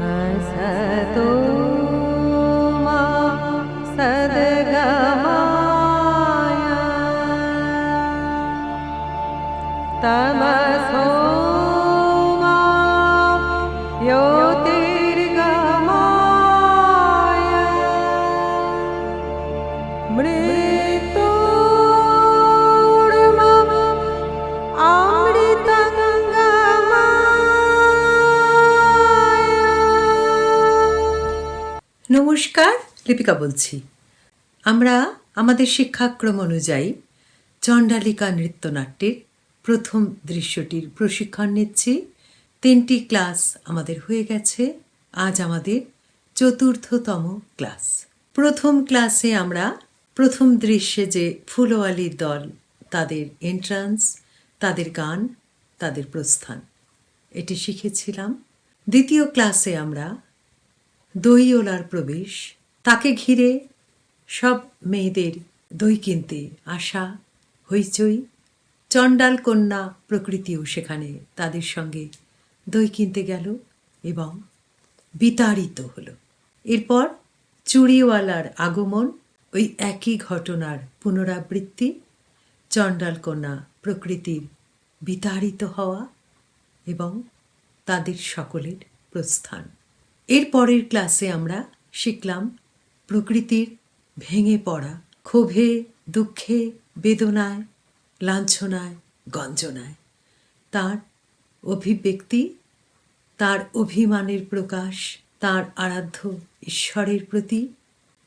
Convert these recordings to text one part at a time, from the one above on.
हसतो নমস্কার, লিপিকা বলছি। আমরা আমাদের শিক্ষাক্রম অনুযায়ী চণ্ডালিকা নৃত্যনাট্যের প্রথম দৃশ্যটির প্রশিক্ষণ নিচ্ছি। তিনটি ক্লাস আমাদের হয়ে গেছে। আজ আমাদের চতুর্থতম ক্লাস। প্রথম ক্লাসে আমরা প্রথম দৃশ্যে যে ফুলওয়ালির দল, তাদের এন্ট্রান্স তাদের গান, তাদের প্রস্থান, এটি শিখেছিলাম। দ্বিতীয় ক্লাসে আমরা দইওলার প্রবেশ, তাকে ঘিরে সব মেয়েদের দই কিনতে আসা হইচই। চণ্ডাল কন্যা প্রকৃতিও সেখানে তাদের সঙ্গে দই কিনতে গেল এবং বিতাড়িত হলো। এরপর চুড়িওয়ালার আগমন, ওই একই ঘটনার পুনরাবৃত্তি, চণ্ডাল কন্যা প্রকৃতির বিতাড়িত হওয়া এবং তাদের সকলের প্রস্থান। এর পরের ক্লাসে আমরা শিখলাম প্রকৃতির ভেঙে পড়া ক্ষোভে, দুঃখে, বেদনায়, লাঞ্ছনায়, গঞ্জনায়। তার অভিব্যক্তি, তার অভিমানের প্রকাশ, তার আরাধ্য ঈশ্বরের প্রতি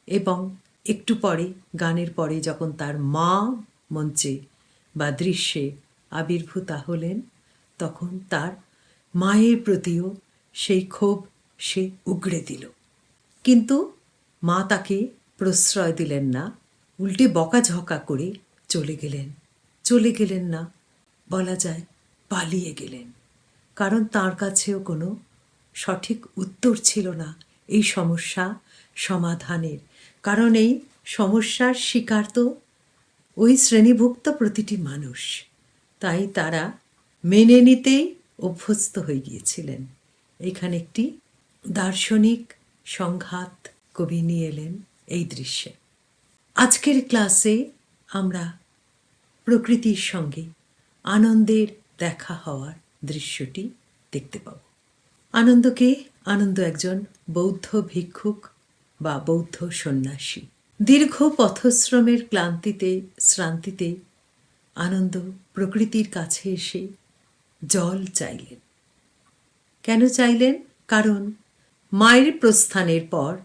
এবং একটু পরে, গানের পরে যখন তার মা মঞ্চে বা দৃশ্যে আবির্ভূতা হলেন, তখন তার মায়ের প্রতিও সেই ক্ষোভ সে উগড়ে দিল। কিন্তু মা তাকে প্রশ্রয় দিলেন না। উল্টে বকাঝকা করে চলে গেলেন। চলে গেলেন না, বলা যায় পালিয়ে গেলেন। কারণ তার কাছেও কোনো সঠিক উত্তর ছিল না এই সমস্যা সমাধানের। কারণ এই সমস্যার শিকার তো ওই শ্রেণীভুক্ত প্রতিটি মানুষ। তাই তারা মেনে নিতেই অভ্যস্ত হয়ে গিয়েছিলেন। এখানে একটি দার্শনিক সংঘাত কবি নিয়ে এলেন এই দৃশ্যে। আজকের ক্লাসে আমরা প্রকৃতির সঙ্গে আনন্দের দেখা হওয়ার দৃশ্যটি দেখতে পাব। আনন্দকে আনন্দ একজন বৌদ্ধ ভিক্ষুক বা বৌদ্ধ সন্ন্যাসী। দীর্ঘ পথশ্রমের ক্লান্তিতে, শ্রান্তিতে আনন্দ প্রকৃতির কাছে এসে জল চাইলেন। কেন চাইলেন? কারণ মায়ের প্রস্থানের পর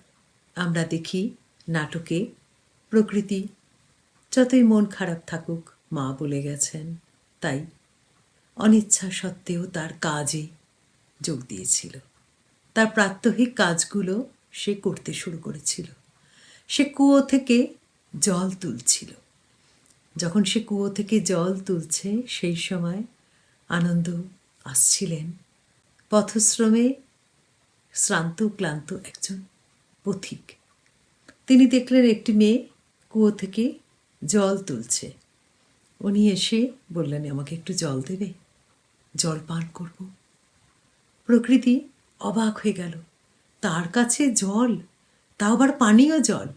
আমরা দেখি নাটকে প্রকৃতি যতই মন খারাপ থাকুক মা বলে গেছেন। তাই অনিচ্ছা সত্ত্বেও তার কাজে যোগ দিয়েছিল। তার প্রাত্যহিক কাজগুলো সে করতে শুরু করেছিল। সে কুয়ো থেকে জল তুলছিল। যখন সে কুয়ো থেকে জল তুলছে, সেই সময় আনন্দ আসছিলেন। পথশ্রমে শ্রান্ত ক্লান্ত একজন পথিক। তিনি দেখলেন একটি মেয়ে কুয়ো থেকে জল তুলছে। উনি এসে বললেন, আমাকে একটু জল দেবে জল পান করব। প্রকৃতি অবাক হয়ে গেল। তার কাছে জল? তাও আবার পানীয় জল?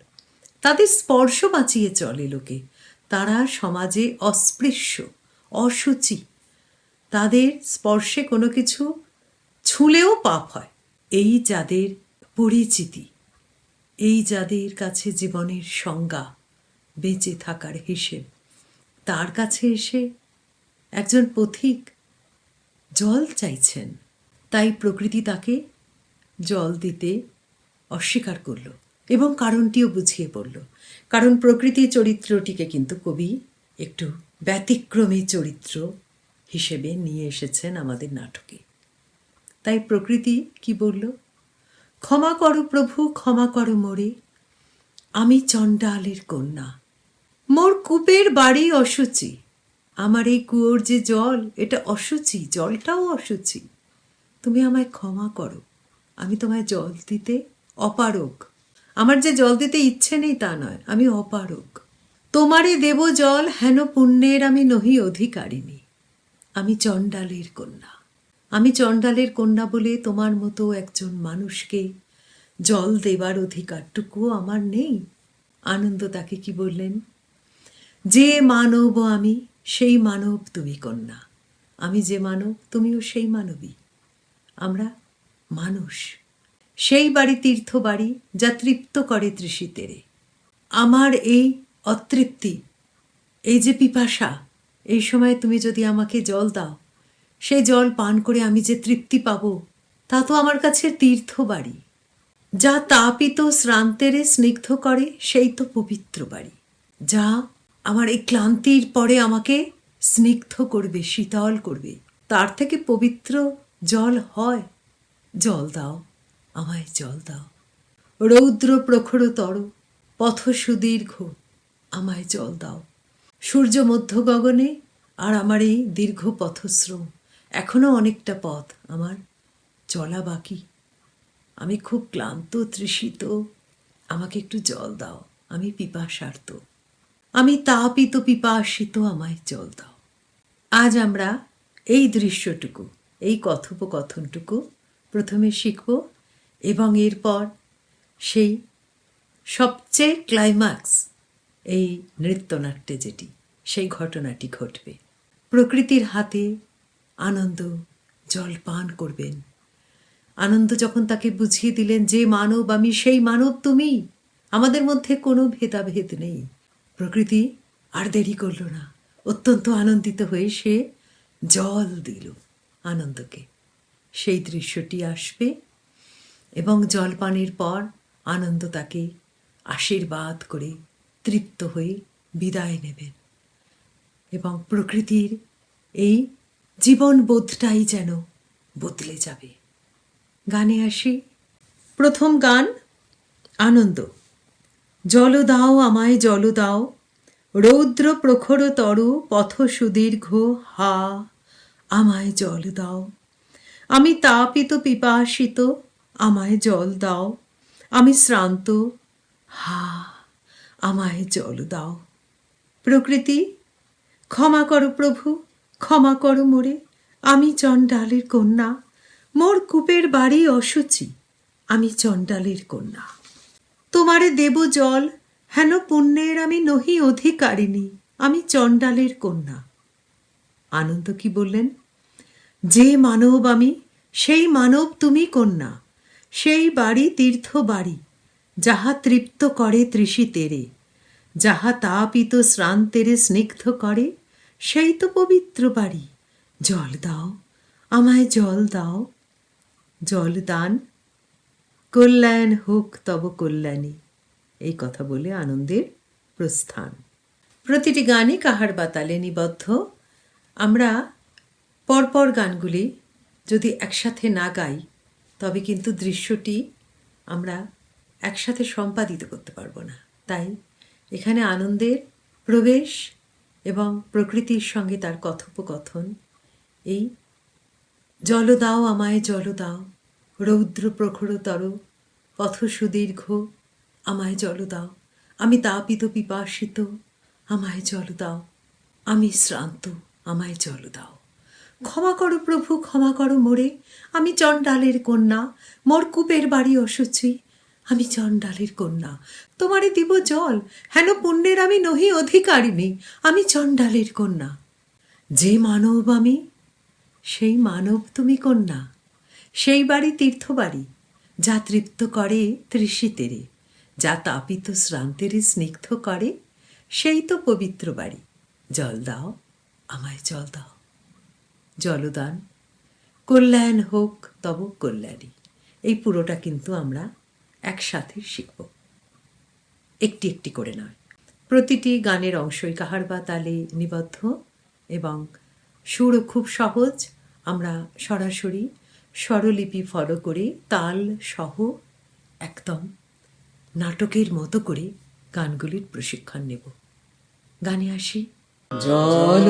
তাদের স্পর্শ বাঁচিয়ে চলে লোকে। তারা সমাজে অস্পৃশ্য অসুচি তাদের স্পর্শে কোনো কিছু ছুঁলেও পাপ হয়। এই যাদের পরিচিতি, এই যাদের কাছে জীবনের সংজ্ঞা বেঁচে থাকার হিসেব, তার কাছে এসে একজন পথিক জল চাইছেন। তাই প্রকৃতি তাকে জল দিতে অস্বীকার করল এবং কারণটিও বুঝিয়ে পড়ল কারণ প্রকৃতি চরিত্রটিকে কিন্তু কবি একটু ব্যতিক্রমী চরিত্র হিসেবে নিয়ে এসেছেন আমাদের নাটকে। তাই প্রকৃতি কি বলল? ক্ষমা করো প্রভু, ক্ষমা করো মোরে। আমি চণ্ডালের কন্যা। মোর কূপের বাড়ি অসুচি আমার এই কুয়োর যে জল, এটা অসুচি জলটাও অসুচি তুমি আমায় ক্ষমা করো। আমি তোমায় জল দিতে অপারগ। আমার যে জল দিতে ইচ্ছে নেই তা নয়, আমি অপারগ। তোমারে দেব জল, হেন পুণ্যের আমি নহি অধিকারিণী। আমি চণ্ডালের কন্যা। আমি চণ্ডালের কন্যা বলে তোমার মতো একজন মানুষকে জল দেবার অধিকারটুকুও আমার নেই। আনন্দ তাকে কি বললেন? যে মানব আমি, সেই মানব তুমি কন্যা। আমি যে মানব, তুমিও সেই মানবী। আমরা মানুষ। সেই বাড়ি তীর্থ বাড়ি যা তৃপ্ত করে তৃষিতেরে আমার এই অতৃপ্তি, এই যে পিপাসা, এই সময় তুমি যদি আমাকে জল দাও সেই জল পান করে আমি যে তৃপ্তি পাবো, তা তো আমার কাছে তীর্থ বাড়ি যা তাপিত শ্রান্তেরে স্নিগ্ধ করে, সেই তো পবিত্র বাড়ি। যা আমার এই ক্লান্তির পরে আমাকে স্নিগ্ধ করবে, শীতল করবে। তার থেকে পবিত্র জল হয়। জল দাও, আমায় জল দাও। রৌদ্র প্রখরতর, পথ সুদীর্ঘ, আমায় জল দাও। সূর্য মধ্য গগনে আর আমার এই দীর্ঘ পথশ্রম। এখনও অনেকটা পথ আমার চলা বাকি। আমি খুব ক্লান্ত, তৃষিত। আমাকে একটু জল দাও, আমি পিপাসার্ত। আমি তাপিত, পিপাসিত, আমায় জল দাও। আজ আমরা এই দৃশ্যটুকু, এই কথোপকথনটুকু প্রথমে শিখব এবং এরপর সেই সবচেয়ে ক্লাইম্যাক্স এই নৃত্যনাট্যে যেটি, সেই ঘটনাটি ঘটবে। প্রকৃতির হাতে আনন্দ, জল পান করবেন। আনন্দ যখন তাকে বুঝিয়ে দিলেন যে মানব আমি, সেই মানব তুমি, আমাদের মধ্যে কোনো ভেদাভেদ নেই। প্রকৃতি আর দেরি করল না। অত্যন্ত আনন্দিত হয়ে সে জল দিল আনন্দকে। সেই দৃশ্যটি আসবে এবং জলপানের পর আনন্দ তাকে আশীর্বাদ করে তৃপ্ত হয়ে বিদায় নেবেন। এবং প্রকৃতির এই জীবনবোধটাই যেন বদলে যাবে। গানে আসি। প্রথম গান, আনন্দ। জল দাও আমায়, জল দাও। রৌদ্র প্রখর তর, পথ সুদীর্ঘ, হা, আমায় জল দাও। আমি তাপিত, পিপাসিত, আমায় জল দাও। আমি শ্রান্ত, হা, আমায় জল দাও। প্রকৃতি, ক্ষমা করো প্রভু। ক্ষমা করো মোরে, আমি চণ্ডালের কন্যা। মোর কূপের বাড়ি অসুচি আমি চণ্ডালের কন্যা। তোমারে দেব জল, হেন পুণ্যের আমি নহি অধিকারিণী, আমি চণ্ডালের কন্যা। আনন্দ কি বললেন? যে মানব আমি, সেই মানব তুমি কন্যা। সেই বাড়ি তীর্থ বাড়ি, যাহা তৃপ্ত করে তৃষিতেরে যাহা তাপিত শ্রান্তেরে স্নিগ্ধ করে সেই তো পবিত্র বাড়ি। জল দাও, আমায় জল দাও। জল দান, কল্যাণ হোক তব কল্যাণী। এই কথা বলে আনন্দের প্রস্থান। প্রতিটি গানই কাহার বাতালে নিবদ্ধ? আমরা পরপর গানগুলি যদি একসাথে না গাই, তবে কিন্তু দৃশ্যটি আমরা একসাথে সম্পাদিত করতে পারব না। তাই এখানে আনন্দের প্রবেশ এবং প্রকৃতির সঙ্গে তার কথোপকথন। এই, জল দাও আমায়, জল দাও, রৌদ্র প্রখরতর, পথ সুদীর্ঘ, আমায় জল দাও। আমি তাপিত, পিপাসিত, আমায় জল দাও। আমি শ্রান্ত, আমায় জল দাও। ক্ষমা করো প্রভু, ক্ষমা করো মোরে। আমি চণ্ডালের কন্যা মোর কূপের বাড়ি অসুচি। আমি চণ্ডালের কন্যা, তোমারে দিব জল। হেন পুণ্যের আমি নহি অধিকারিণী আমি চণ্ডালের কন্যা। যে মানব আমি, সেই মানব তুমি কন্যা। সেই বাড়ি তীর্থ বাড়ি যা তৃপ্ত করে তৃষিতেরে, যা তাপিত শ্রান্তেরে স্নিগ্ধ করে, সেই তো পবিত্র বাড়ি। জল দাও, আমায় জল দাও। জলদান। কল্যাণ হোক, তব কল্যাণী। এই পুরোটা কিন্তু আমরা একসাথে শিখব। একটি একটি করে নয়। প্রতিটি গানের অংশই কাহার বা তালে নিবদ্ধ এবং সুরও খুব সহজ। আমরা সরাসরি স্বরলিপি ফলো করে তাল সহ একদম নাটকের মতো করে গানগুলির প্রশিক্ষণ নেব। গানে আসি। জল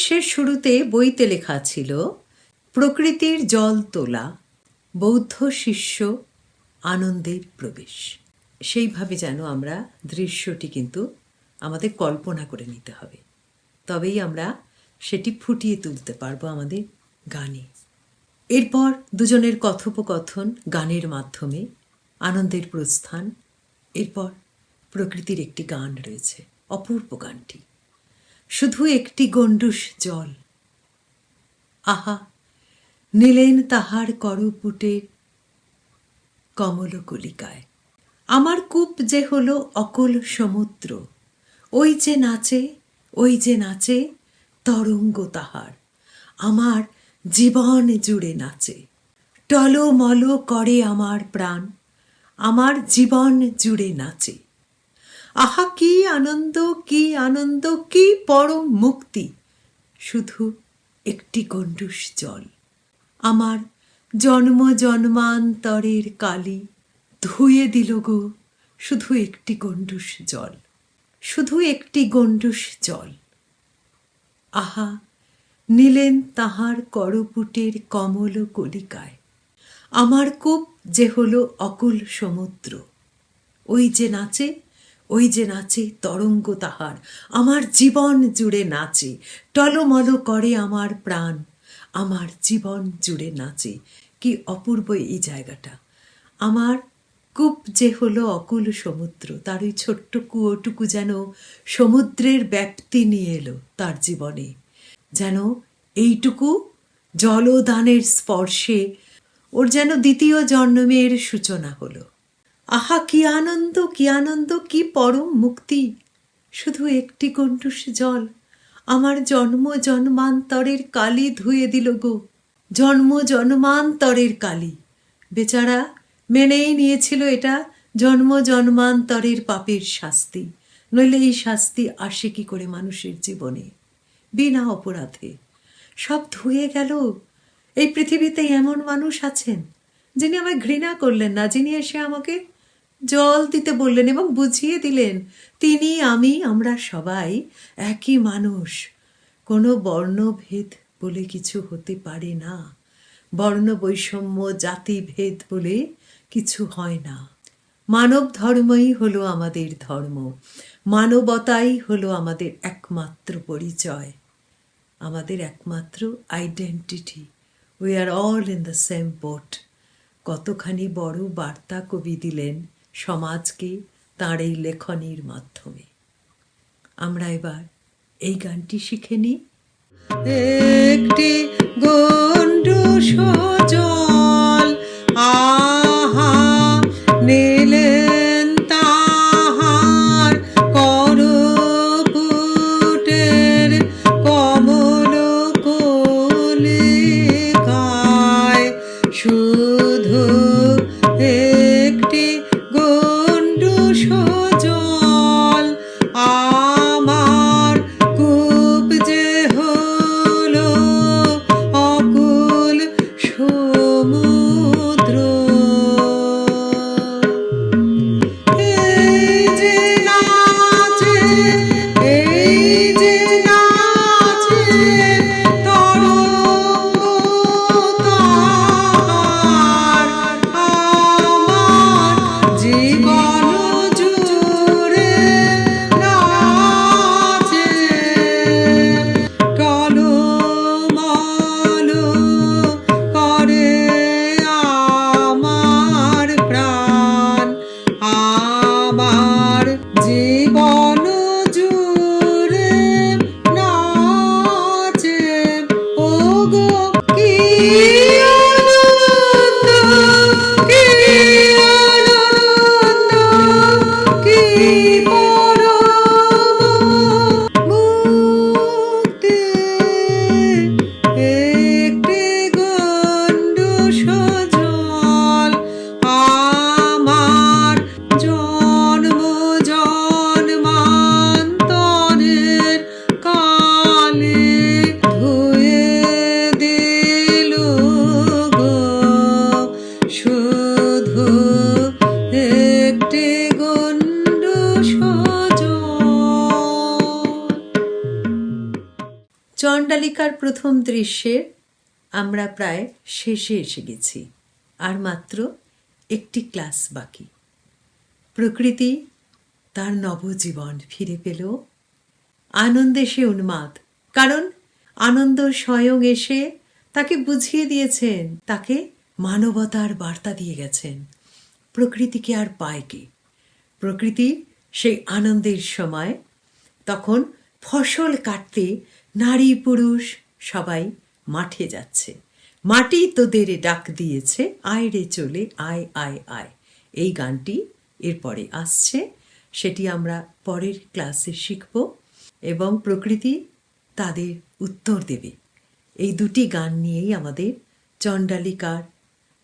দৃশ্যের শুরুতে বইতে লেখা ছিল, প্রকৃতির জল তোলা, বৌদ্ধ শিষ্য আনন্দের প্রবেশ। সেইভাবে যেন আমরা দৃশ্যটি কিন্তু আমাদের কল্পনা করে নিতে হবে। তবেই আমরা সেটি ফুটিয়ে তুলতে পারব আমাদের গানে। এরপর দুজনের কথোপকথন গানের মাধ্যমে, আনন্দের প্রস্থান, এরপর প্রকৃতির একটি গান রয়েছে, অপূর্ব গানটি। শুধু একটি গণ্ডুষ জল। আহা, নিলেন তাহার করপুটের কমল কলিকায় আমার কূপ যে হল অকল সমুদ্র, ওই যে নাচে, ওই যে নাচে তরঙ্গ তাহার। আমার জীবন জুড়ে নাচে, টলমল করে আমার প্রাণ। আমার জীবন জুড়ে নাচে। আহা, কি আনন্দ কি আনন্দ, কি পরম মুক্তি। শুধু একটি গণ্ডুষ জল, আমার জন্ম জন্মান্তরের কালি ধুয়ে দিল গো, শুধু একটি গণ্ডুষ জল, শুধু একটি গণ্ডুষ জল। আহা, নিলেন তাহার করপুটের কমল কলিকায় আমার কূপ যে হলো অকুল সমুদ্র, ওই যে নাচে ওই যে নাচে তরঙ্গ তাহার, আমার জীবন জুড়ে নাচে, টলমল করে আমার প্রাণ, আমার জীবন জুড়ে নাচে। কি অপূর্ব এই জায়গাটা। আমার কূপ যে হলো অকুল সমুদ্র, তার ওই ছোট্ট কুয়োটুকু যেন সমুদ্রের ব্যাপ্তি নিয়ে এলো তার জীবনে। যেন এইটুকু জলদানের স্পর্শে ওর যেন দ্বিতীয় জন্মের সূচনা হলো। আহা, কি আনন্দ কি আনন্দ, কি পরম মুক্তি। শুধু একটি গণ্ডুষ জল, আমার জন্ম জন্মান্তরের কালি ধুয়ে দিল গো। জন্ম জন্মান্তরের কালি। বেচারা মেনেই নিয়েছিল এটা, জন্ম জন্মান্তরের পাপের শাস্তি। নইলে এই শাস্তি আসে কি করে মানুষের জীবনে? বিনা অপরাধে। সব ধুয়ে গেল। এই পৃথিবীতে এমন মানুষ আছেন, যিনি আমায় ঘৃণা করলেন না, যিনি এসে আমাকে জল দিতে বললেন এবং বুঝিয়ে দিলেন, তিনি, আমি, আমরা সবাই একই মানুষ। কোনো বর্ণভেদ বলে কিছু হতে পারে না। বর্ণ বৈষম্য জাতিভেদ বলে কিছু হয় না। মানব ধর্মই হলো আমাদের ধর্ম। মানবতাই হলো আমাদের একমাত্র পরিচয়। আমাদের একমাত্র identity. We are all in the same boat কতখানি বড় বার্তা কবি দিলেন। সমাজকে তাঁর এই লেখনীর মাধ্যমে। আমরা এবার এই গানটি শিখে নিই। একটি গন্ডু সজল আমার চণ্ডালিকার প্রথম দৃশ্যের আমরা প্রায় শেষে এসে গেছি, আর মাত্র একটি ক্লাস বাকি। প্রকৃতি তার নবজীবন ফিরে পেল। আনন্দে সে উন্মাদ, কারণ আনন্দ স্বয়ং এসে তাকে বুঝিয়ে দিয়েছেন, তাকে মানবতার বার্তা দিয়ে গেছেন। প্রকৃতিকে আর পায় কে প্রকৃতি সেই আনন্দের সময়, তখন ফসল কাটতে নারী পুরুষ সবাই মাঠে যাচ্ছে। মাটি তোদের ডাক দিয়েছে, আয় রে চলে, আয় আয় আয়। এই গানটি এরপরে আসছে, সেটি আমরা পরের ক্লাসে শিখব এবং প্রকৃতি তাদের উত্তর দেবে। এই দুটি গান নিয়েই আমাদের চণ্ডালিকার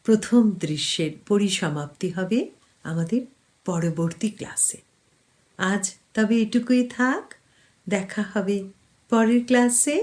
প্রথম দৃশ্যের পরিসমাপ্তি হবে আমাদের পরবর্তী ক্লাসে। আজ তবে এটুকুই থাক দেখা হবে পরের ক্লাসে